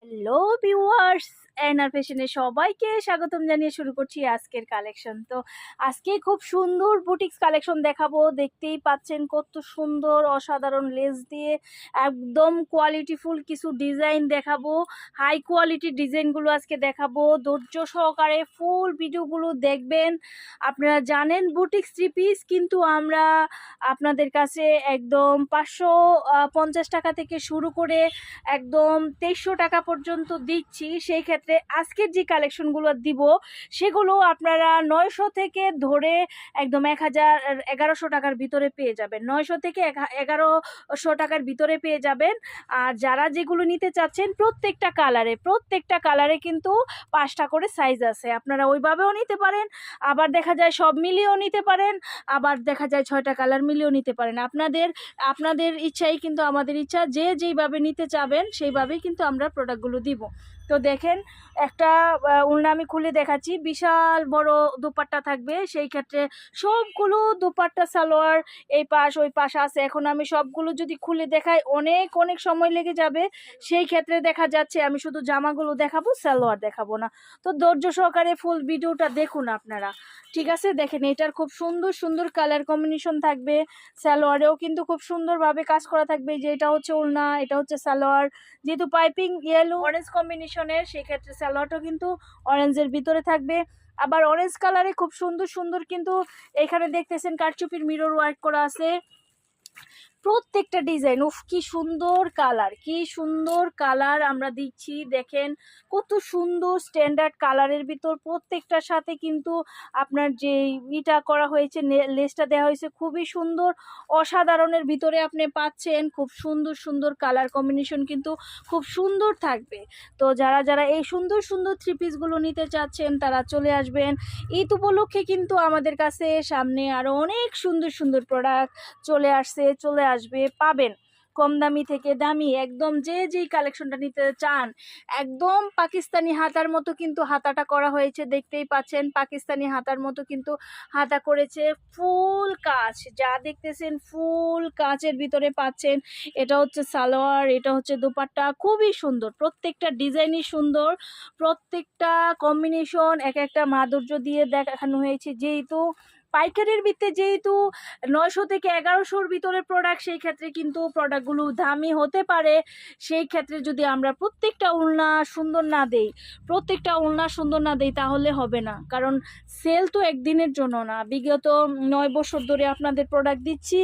Hello viewers এনার ফ্যাশনে সবাইকে স্বাগতম জানিয়ে শুরু করছি আজকের কালেকশন তো আজকে খুব সুন্দর বুটিক্স কালেকশন দেখাবো। দেখতেই পাচ্ছেন কত সুন্দর, অসাধারণ লেস দিয়ে একদম কোয়ালিটিফুল কিছু ডিজাইন দেখাবো। হাই কোয়ালিটির ডিজাইনগুলো আজকে দেখাবো। ধৈর্য সহকারে ফুল ভিডিওগুলো দেখবেন। আপনারা জানেন বুটিক্স থ্রি পিস কিন্তু আমরা আপনাদের কাছে একদম পাঁচশো পঞ্চাশ টাকা থেকে শুরু করে একদম তেইশশো টাকা পর্যন্ত দিচ্ছি। সেই ক্ষেত্রে আজকের যে কালেকশনগুলো দিব, সেগুলো আপনারা নয়শো থেকে ধরে একদম এক হাজার, এগারোশো টাকার ভিতরে পেয়ে যাবেন। নয়শো থেকে এগারোশো টাকার ভিতরে পেয়ে যাবেন। আর যারা যেগুলো নিতে চাচ্ছেন, প্রত্যেকটা কালারে প্রত্যেকটা কালারে কিন্তু পাঁচটা করে সাইজ আছে। আপনারা ওইভাবেও নিতে পারেন, আবার দেখা যায় সব মিলিয়েও নিতে পারেন, আবার দেখা যায় ছয়টা কালার মিলিয়েও নিতে পারেন। আপনাদের আপনাদের ইচ্ছাই কিন্তু আমাদের ইচ্ছা, যে যেইভাবে নিতে চাবেন, সেইভাবেই কিন্তু আমরা প্রোডাক্টগুলো দিব। তো দেখেন, একটা উলনা আমি খুলে দেখাচ্ছি, বিশাল বড় দুপাট্টা থাকবে। সেই ক্ষেত্রে সবগুলো দুপাট্টা, সালোয়ার, এই পাশ, ওই পাশ আছে। এখন আমি সবগুলো যদি খুলে দেখাই, অনেক অনেক সময় লেগে যাবে। সেই ক্ষেত্রে দেখা যাচ্ছে আমি শুধু জামাগুলো দেখাবো, সালোয়ার দেখাবো না। তো ধৈর্য সহকারে ফুল ভিডিওটা দেখুন আপনারা। ঠিক আছে? দেখেন, এটার খুব সুন্দর সুন্দর কালার কম্বিনেশন থাকবে। সালোয়ারেও কিন্তু খুব সুন্দরভাবে কাজ করা থাকবে। যে এটা হচ্ছে ওলনা এটা হচ্ছে সালোয়ার। যেহেতু পাইপিং ইয়েলো অরেঞ্জ কম্বিনেশনের সেক্ষেত্রে স্যালাডও কিন্তু অরেঞ্জের ভিতরে থাকবে। আবার অরেঞ্জ কালারে খুব সুন্দর সুন্দর কিন্তু এখানে দেখতেছেন কারচুপির মিরর ওয়ার্ক করা আছে। প্রত্যেকটা ডিজাইন উফ, কি সুন্দর কালার কি সুন্দর কালার আমরা দিচ্ছি। দেখেন, কত সুন্দর স্ট্যান্ডার্ড কালারের ভিতর প্রত্যেকটার সাথে কিন্তু আপনার যে ইটা করা হয়েছে লেসটা দেওয়া হয়েছে, খুবই সুন্দর। অসাধারণের ভিতরে আপনি পাচ্ছেন, খুব সুন্দর সুন্দর কালার কম্বিনেশন কিন্তু খুব সুন্দর থাকবে। তো যারা যারা এই সুন্দর সুন্দর থ্রি পিসগুলো নিতে চাচ্ছেন, তারা চলে আসবেন। ঈদ উপলক্ষে কিন্তু আমাদের কাছে সামনে আরও অনেক সুন্দর সুন্দর প্রোডাক্ট চলে আসছে, চলে আসবে, পাবেন। কম দামি থেকে দামি, একদম যে যেই কালেকশনটা নিতে চান, একদম পাকিস্তানি হাতার মতো কিন্তু হাতাটা করা হয়েছে, দেখতেই পাচ্ছেন। পাকিস্তানি হাতার মতো কিন্তু হাতা করেছে ফুল কাজ যা দেখতেছেন ফুল কাচের ভিতরে পাচ্ছেন। এটা হচ্ছে সালোয়ার, এটা হচ্ছে দুপাট্টা, খুবই সুন্দর, প্রত্যেকটা ডিজাইনই সুন্দর, প্রত্যেকটা কম্বিনেশন এক একটা মাধুর্য দিয়ে দেখানো হয়েছে। যেহেতু পাইকারির ভিত্তে যেহেতু নয়শো থেকে এগারোশোর ভিতরে প্রোডাক্ট সেই ক্ষেত্রে কিন্তু প্রোডাক্টগুলো দামি হতে পারে। সেই ক্ষেত্রে যদি আমরা প্রত্যেকটা উলনা সুন্দর না দেই, প্রত্যেকটা উলনা সুন্দর না দেই, তাহলে হবে না। কারণ সেল তো একদিনের জন্য না। বিগত নয় বছর ধরে আপনাদের প্রোডাক্ট দিচ্ছি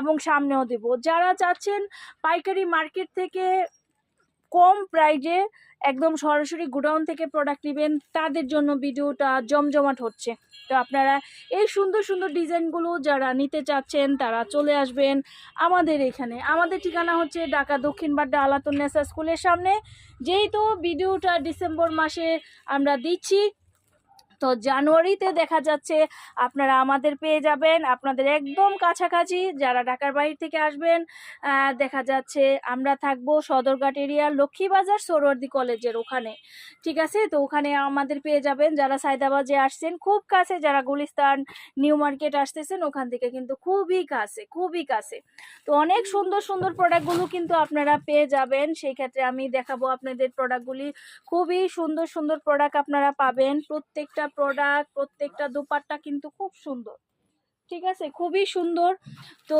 এবং সামনেও দেব। যারা চাচ্ছেন পাইকারি মার্কেট থেকে কম প্রাইজে একদম সরাসরি গোডাউন থেকে প্রোডাক্ট নেবেন, তাদের জন্য ভিডিওটা জমজমাট হচ্ছে। তো আপনারা এই সুন্দর সুন্দর ডিজাইনগুলো যারা নিতে চাচ্ছেন, তারা চলে আসবেন আমাদের এখানে। আমাদের ঠিকানা হচ্ছে ঢাকা দক্ষিণ বাড্ডা আলাতুন্নেসা স্কুলের সামনে। যেহেতু ভিডিওটা ডিসেম্বর মাসে আমরা দিচ্ছি তো জানুয়ারিতে দেখা যাচ্ছে আপনারা আমাদের পেয়ে যাবেন। আপনাদের একদম কাছাকাছি যারা ঢাকার বাইরে থেকে আসবেন দেখা যাচ্ছে আমরা থাকব সদরঘাট এরিয়ার লক্ষ্মীবাজার সরোয়ার্দি কলেজের ওখানে। ঠিক আছে? তো ওখানে আমাদের পেয়ে যাবেন। যারা সায়দাবাজে আসছেন, খুব কাছে যারা গুলিস্তান, নিউ মার্কেট আসতেছেন, ওখান থেকে কিন্তু খুবই কাছে খুবই কাছে। তো অনেক সুন্দর সুন্দর প্রোডাক্টগুলো কিন্তু আপনারা পেয়ে যাবেন। সেই ক্ষেত্রে আমি দেখাবো আপনাদের প্রোডাক্টগুলি। খুবই সুন্দর সুন্দর প্রোডাক্ট আপনারা পাবেন। প্রত্যেকটা প্রোডাক্ট প্রত্যেকটা দুপাট্টা কিন্তু খুব সুন্দর। ঠিক আছে? খুবই সুন্দর। তো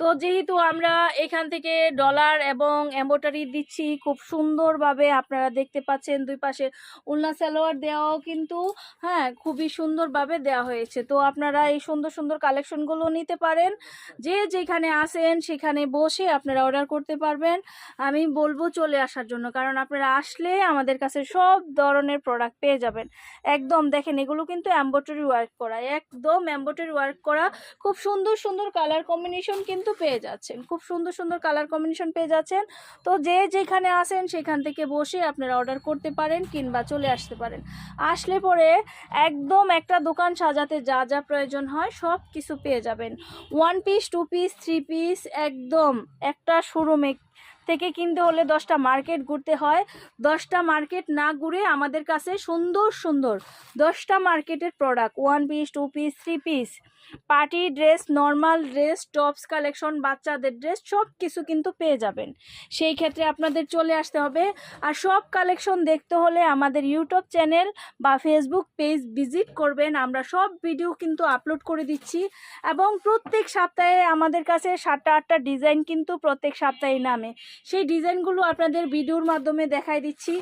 তো যেহেতু আমরা এখান থেকে ডলার এবং এম্বোটারি দিচ্ছি, খুব সুন্দরভাবে আপনারা দেখতে পাচ্ছেন দুই পাশে উলনা সালোয়ার দেওয়াও কিন্তু হ্যাঁ খুবই সুন্দরভাবে দেওয়া হয়েছে। তো আপনারা এই সুন্দর সুন্দর কালেকশনগুলো নিতে পারেন। যে যেখানে আসেন, সেখানে বসে আপনারা অর্ডার করতে পারবেন। আমি বলব চলে আসার জন্য, কারণ আপনারা আসলে আমাদের কাছে সব ধরনের প্রোডাক্ট পেয়ে যাবেন। একদম, দেখেন, এগুলো কিন্তু এম্বোটারি ওয়ার্ক করা, একদম এম্বোটারি ওয়ার্ক করা, খুব সুন্দর সুন্দর কালার কম্বিনেশন কিন্তু পেয়ে যাচ্ছেন। খুব সুন্দর সুন্দর কালার কম্বিনেশন পেয়ে যাচ্ছেন। তো যে যেখানে আসেন সেখান থেকে বসে আপনারা অর্ডার করতে পারেন কিংবা চলে আসতে পারেন। আসলে পরে একদম একটা দোকান সাজাতে যা যা প্রয়োজন হয় সব কিছু পেয়ে যাবেন। One piece two piece three piece একদম একটা শোরুমে থেকে কিনতে হলে দশটা মার্কেট ঘুরতে হয়। দশটা মার্কেট না ঘুরে আমাদের কাছে সুন্দর সুন্দর দশটা মার্কেটের product one piece two piece three piece party dress normal dress tops collection বাচ্চাদের ড্রেস সব কিছু কিন্তু পেয়ে যাবেন। সেই ক্ষেত্রে আপনাদের চলে আসতে হবে। আর সব কালেকশন দেখতে হলে আমাদের ইউটিউব চ্যানেল বা ফেসবুক পেজ ভিজিট করবেন। আমরা সব ভিডিও কিন্তু আপলোড করে দিচ্ছি। এবং প্রত্যেক সপ্তাহে আমাদের কাছে সাতটা, আটটা ডিজাইন কিন্তু প্রত্যেক সপ্তাহে নামে। সেই ডিজাইনগুলো আপনাদের ভিডিওর মাধ্যমে দেখাই দিচ্ছি।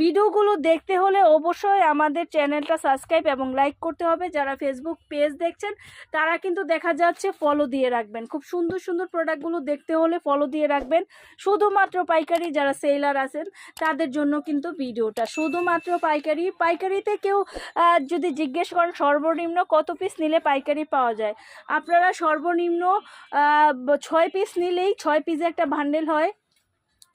ভিডিওগুলো দেখতে হলে অবশ্যই আমাদের চ্যানেলটা সাবস্ক্রাইব এবং লাইক করতে হবে। যারা ফেসবুক পেজ দেখছেন, তারা কিন্তু দেখা যাচ্ছে ফলো দিয়ে রাখবেন। খুব সুন্দর সুন্দর প্রোডাক্টগুলো দেখতে হলে ফলো দিয়ে রাখবেন। শুধুমাত্র পাইকারি যারা সেলার আছেন, তাদের জন্য কিন্তু ভিডিওটা। শুধুমাত্র পাইকারি, পাইকারিতে কেউ যদি জিজ্ঞেস করেন সর্বনিম্ন কত পিস নিলে পাইকারি পাওয়া যায়? আপনারা সর্বনিম্ন ছয় পিস নিলেই ছয় পিসে একটা বান্ডেল হয়।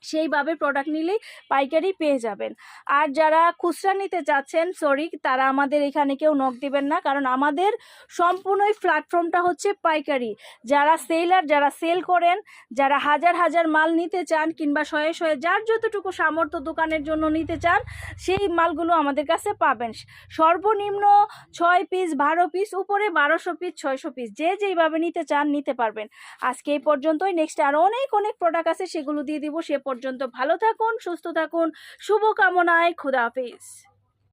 সেইভাবে প্রোডাক্ট নিলেই পাইকারি পেয়ে যাবেন। আর যারা খুচরা নিতে চাচ্ছেন সরি তারা আমাদের এখানে কেউ নখ দিবেন না, কারণ আমাদের সম্পূর্ণই প্ল্যাটফর্মটা হচ্ছে পাইকারি। যারা সেলার যারা সেল করেন, যারা হাজার হাজার মাল নিতে চান কিংবা শয়ে শয়ে যার যতটুকু সামর্থ্য দোকানের জন্য নিতে চান, সেই মালগুলো আমাদের কাছে পাবেন। সর্বনিম্ন ছয় পিস বারো পিস উপরে বারোশো পিস ছয়শো পিস যে যেইভাবে নিতে চান নিতে পারবেন। আজকে এই পর্যন্তই। নেক্সট আরও অনেক অনেক প্রোডাক্ট আছে, সেগুলো দিয়ে দিব, সে পর্যন্ত ভালো থাকুন সুস্থ থাকুন। শুভকামনায় খুদাহাফিজ